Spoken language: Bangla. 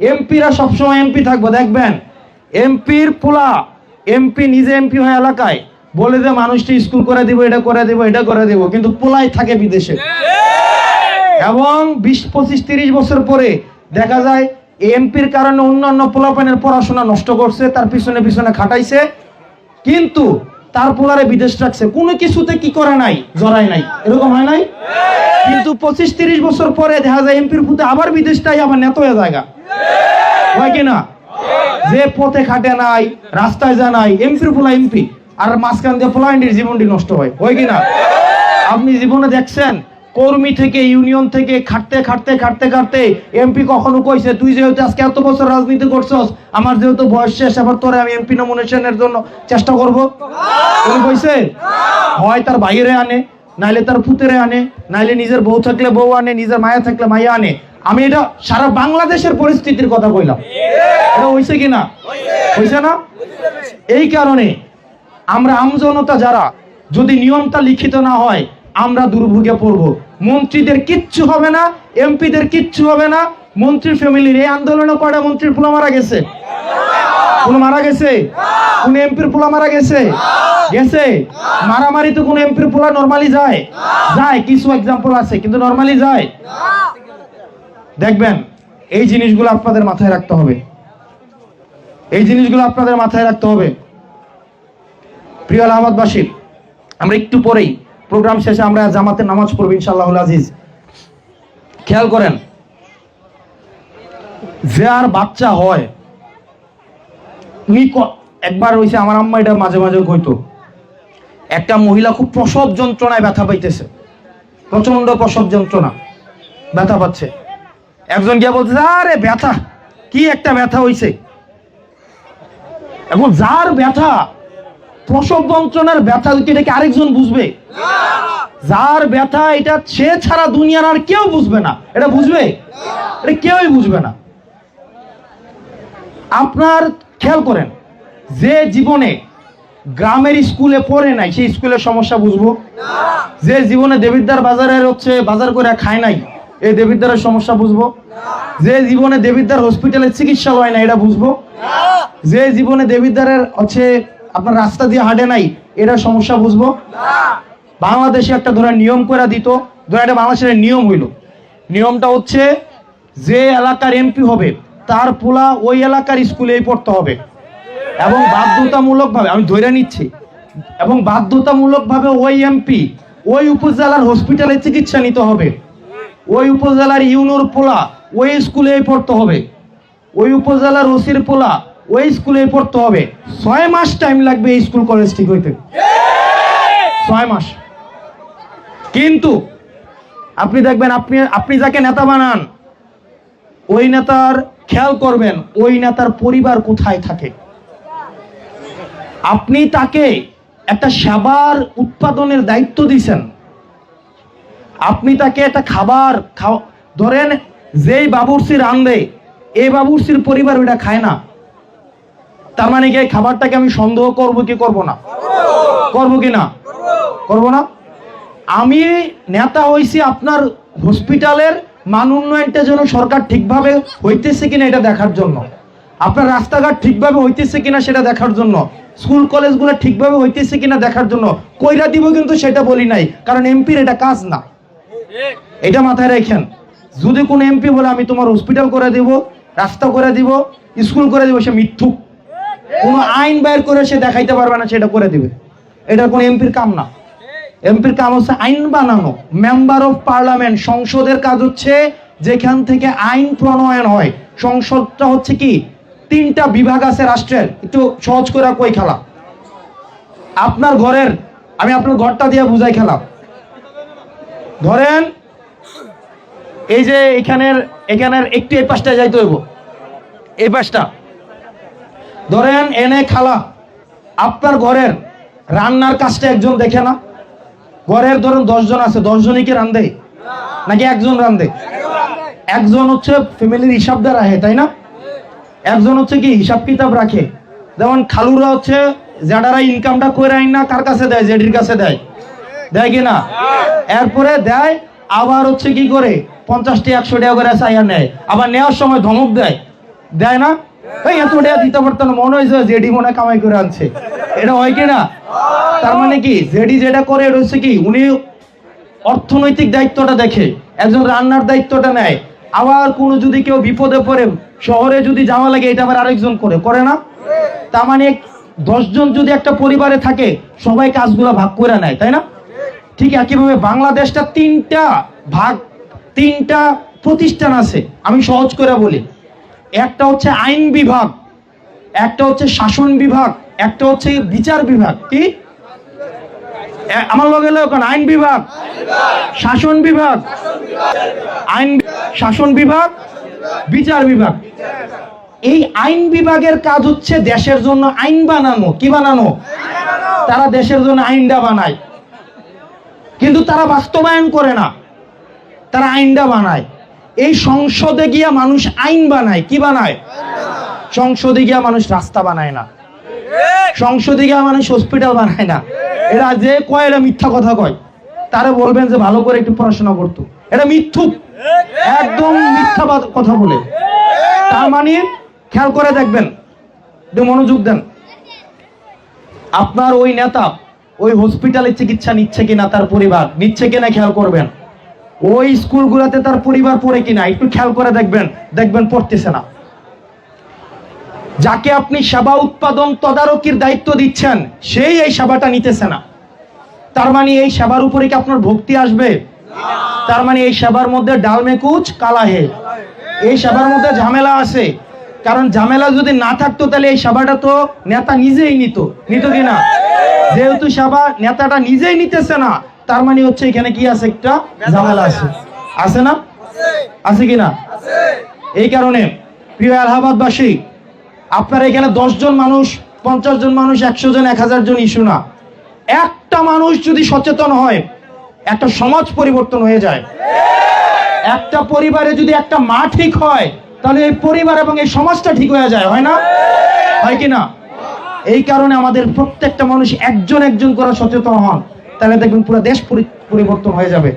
এমপিরা সবসময় এমপি থাকব দেখবেন? এমপির পোলা এমপি নিজে এমপি হয় এলাকায় বলে যে মানুষটি স্কুল করে দিব এটা করে দিব এটা করে দিব কিন্তু পোলাই থাকে বিদেশে। এবং বিশ পঁচিশ তিরিশ বছর পরে দেখা যায় এমপির কারণে অন্যান্য পোলাপানের পড়াশোনা নষ্ট করছে তার পিছনে পিছনে খাটাইছে কিন্তু তার পোলারে বিদেশ রাখছে। কোনো কিছুতে কি করে নাই? জড়াই নাই। এরকম হয় নাই? কিন্তু পঁচিশ তিরিশ বছর পরে দেখা যায় এমপির পুতে আবার বিদেশটাই আবার নেত হয়ে জায়গা হয় কি না যে পথে খাটে নাই, রাস্তায় যা নাই এমপির পোলা এমপি, আর মাঝখান দিয়ে পোলাইন্ডির জীবনটি নষ্ট হয় হয় কি না আপনি জীবনে দেখছেন, কর্মী থেকে, ইউনিয়ন থেকে, খাটতে খাটতে খাটতে খাটতে, এমপি কখনো কইছে, তুই যেহেতু আজকে এত বছর রাজনীতি করছস, আমার যেহেতু বয়স শেষ, এবার তোরে আমি এমপি নমিনেশনের জন্য চেষ্টা করব? উনি কইছে? হয় তার বাইরে আনে। নাইলে তার পুতেরে আনে, নাইলে নিজের বউ থাকলে বউ আনে, নিজের মায়া থাকলে মায়া আনে। আমি এটা সারা বাংলাদেশের পরিস্থিতির কথা কইলাম। এটা হইছে কি না? হইছে না? এই কারণে আমরা আমজনতা যারা, যদি নিয়মটা লিখিত না হয়, আমরা দুর্ভোগে পড়ব। মন্ত্রীদের কিচ্ছু হবে না, এমপিদের কিচ্ছু হবে না। মন্ত্রীর ফ্যামিলির এই আন্দোলনে কয়টা মন্ত্রীর পোলা মারা গেছে? কোন মারা গেছে? কোন এমপির পোলা মারা গেছে? গেছে? মারামারি তো কোন এমপির পোলা নরমালি যায়। যায়, কিছু এক্সাম্পল আছে, কিন্তু নরমালি যায়। দেখবেন, এই জিনিসগুলো আপনাদের মাথায় রাখতে হবে। এই জিনিসগুলো আপনাদের মাথায় রাখতে হবে। প্রিয় আহমদবাসী আমরা একটু পরেই প্রোগ্রাম শেষে আমরা জামাতে নামাজ পড়ব ইনশাআল্লাহ আজিজ। খেয়াল করেন, যে আর বাচ্চা হয় উনি একবার হয়েছে আমার আম্মা এটা মাঝে মাঝে কইতো। একটা মহিলা খুব প্রসব যন্ত্রণায় ব্যথা পাইতেছে। প্রচণ্ড প্রসব যন্ত্রণা, ব্যথা পাচ্ছে। একজন গিয়ে বলছে আরে ব্যথা, কি একটা ব্যথা হইছে? এখন যার ব্যথা, প্রসব যন্ত্রণার ব্যথা হইতে এটাকে আরেকজন বুঝবে? যার ব্যথা, এটা সে ছাড়া দুনিয়ার আর কেউ বুঝবে না। এটা বুঝবে? এটা কেউই বুঝবে না। আপনার খেয়াল করেন, যে জীবনে গ্রামের স্কুলে পড়ে নাই, সেই স্কুলের সমস্যা বুঝব? যে জীবনে দেবিদ্দার বাজারের হচ্ছে বাজার করে খায় নাই, এই দেবিদ্দারের সমস্যা বুঝব? যে জীবনে দেবিদ্দার হসপিটালে চিকিৎসা হয় না এটা বুঝব? যে জীবনে দেবিদ্দারের হচ্ছে আপনার রাস্তা দিয়ে হাঁটে নাই এটার সমস্যা বুঝব? বাংলাদেশে একটা ধরে নিয়ম করে দিত ধরে একটা বাংলাদেশের নিয়ম হইল। নিয়মটা হচ্ছে যে এলাকার এমপি হবে তার পোলা ওই এলাকার স্কুলেই পড়তে হবে। এবং বাধ্যতামূলকভাবে, আমি ধরে নিচ্ছি, এবং বাধ্যতামূলকভাবে ওই এমপি ওই উপজেলার হসপিটালে চিকিৎসা নিতে হবে। ওই উপজেলার ইউনোর পোলা ওই স্কুলেই পড়তে হবে। ওই উপজেলার ওসির পোলা ওই স্কুলেই পড়তে হবে। ছয় মাস টাইম লাগবে এই স্কুল কলেজ ঠিক হইতে। ছয় মাস। কিন্তু আপনি দেখবেন, আপনি আপনি যাকে নেতা বানান, ওই নেতার খেয়াল করবেন, ওই নেতার পরিবার কোথায় থাকে? আপনি তাকে একটা সেবার উৎপাদনের দায়িত্ব দিছেন আপনি তাকে একটা খাবার খাওয়া ধরেন যেই বাবুর্চি রান্ধে এই বাবুর্চির পরিবার ওইটা খায় না। তার মানে কি খাবারটাকে আমি সন্দেহ করব কি করব না? করব কি না? করব না। আমি নেতা হইছি আপনার হসপিটালের মান উন্নয়নটা যেন সরকার ঠিকভাবে হইতেছে কিনা এটা দেখার জন্য। আপনার রাস্তাঘাট ঠিকভাবে হইতেছে কিনা সেটা দেখার জন্য। স্কুল, কলেজগুলো ঠিকভাবে হইতেছে কিনা দেখার জন্য। কইরা দিব কিন্তু সেটা বলি নাই, কারণ এমপির এটা কাজ না। এটা মাথায় রাখেন। যদি কোনো এমপি বলে, আমি তোমার হসপিটাল করে দিব, রাস্তা করে দিব, স্কুল করে দিব, সে মিথ্যুক। কোনো আইন বাইর করে সে দেখাইতে পারবে না, সেটা করে দিবে। এটা কোনো এমপির কাম না। এমপির কাম হচ্ছে আইন বানানো। মেম্বার অফ পার্লামেন্ট সংসদের কাজ হচ্ছে যেখান থেকে আইন প্রণয়ন হয়। সংসদটা হচ্ছে কি? তিনটা বিভাগ আছে রাষ্ট্রের। একটু সহজ করে কই খেলা। আপনার ঘরের, আমি আপনার ঘরটা দিয়ে বুঝাই খেলা। ধরেন, এই যে এখানের এখানের একটু এই পাশটা যাইতে হইব। এই পাশটা। ধরেন, এনে খালা। আপনার ঘরের রান্নার কাজটা একজন দেখে না। ঘরের ধরুন দশজন আছে, দশজনই কি রান্ধে নাকি একজন রান্ধে একজন হচ্ছে ফ্যামিলির হিসাব হিসাবদার রাখে তাই না? একজন হচ্ছে কি হিসাব কিতাব রাখে। যেমন খালুরা হচ্ছে যারা ইনকামটা করে আইন না, কার কাছে দেয়? জেডির কাছে দেয়। দেয় কি না? এরপরে দেয়, আবার হচ্ছে কি করে? পঞ্চাশটি একশো টাকা করে চাইয়া নেয়। আবার নেওয়ার সময় ধমক দেয়। দেয় না? মনে অর্থনৈতিক দায়িত্বটা দেখে, একজন রান্নার দায়িত্বটা নেয়। আবার যদি কেউ বিপদে পড়ে, শহরে যদি যাওয়া লাগে, এটা আবার আরেকজন করে করে না? তার মানে দশজন যদি একটা পরিবারে থাকে, সবাই কাজগুলো ভাগ করে নেয়, তাই না? ঠিক একইভাবে বাংলাদেশটা তিনটা ভাগ, তিনটা প্রতিষ্ঠান আছে, আমি সহজ করে বলি। একটা হচ্ছে আইন বিভাগ, একটা হচ্ছে শাসন বিভাগ, একটা হচ্ছে বিচার বিভাগ। কি? আমার লগে লোক আইন বিভাগ, শাসন বিভাগ, আইন শাসন বিভাগ, বিচার বিভাগ। এই আইন বিভাগের কাজ হচ্ছে দেশের জন্য আইন বানানো। কি বানানো? তারা দেশের জন্য আইনটা বানায়। কিন্তু তারা বাস্তবায়ন করে না। তারা আইনটা বানায়। এই সংসদে গিয়া মানুষ আইন বানায়, কি বানায়? সংসদে গিয়া মানুষ রাস্তা বানায় না। সংসদে গিয়া মানুষ হসপিটাল বানায় না। এরা যে কয়, এরা মিথ্যা কথা কয়। তারা বলবেন যে ভালো করে একটু পড়াশোনা করতো। এটা মিথ্যুক। একদম মিথ্যা কথা বলে। তার মানে খেয়াল করে দেখবেন, একটু মনোযোগ দেন। আপনার ওই নেতা ওই হসপিটালে চিকিৎসা নিচ্ছে কিনা তার পরিবার, নিচ্ছে কিনা খেয়াল করবেন। ওই স্কুলগুলোতে তার পরিবার পড়ে কিনা একটু খেয়াল করে দেখবেন দেখবেন পড়তেছে না। যাকে আপনি সেবা উৎপাদন তদারকির দায়িত্ব দিচ্ছেন, সেই এই সেবাটা নিতেছে না। তার মানে এই সেবার উপরে কি আপনার ভক্তি আসবে? তার মানে এই সেবার মধ্যে ডালমে কুচ কালা হে। এই সেবার মধ্যে ঝামেলা আছে। কারণ ঝামেলা যদি না থাকতো, তাহলে এই সেবাটা তো নেতা নিজেই নিত। নিত কি না? যেহেতু সেবা নেতাটা নিজেই নিতেছে না তার মানে হচ্ছে এখানে কি আছে একটা ঝামেলা আছে। আছে না? আছে কি না এই কারণে প্রিয় এলাহাবাদবাসী, আপনার এখানে জন মানুষ, পঞ্চাশ জন মানুষ, একশো জন, এক হাজার জন ইস্যু না। একটা মানুষ যদি সচেতন হয়, একটা সমাজ পরিবর্তন হয়ে যায়। একটা পরিবারে যদি একটা মা ঠিক হয়, তাহলে এই পরিবার এবং এই সমাজটা ঠিক হয়ে যায়, হয় না? হয় কি না এই কারণে আমাদের প্রত্যেকটা মানুষ একজন একজন করে সচেতন হন। তাহলে দেখবেন পুরো দেশ পরি- পরিবর্তন হয়ে যাবে।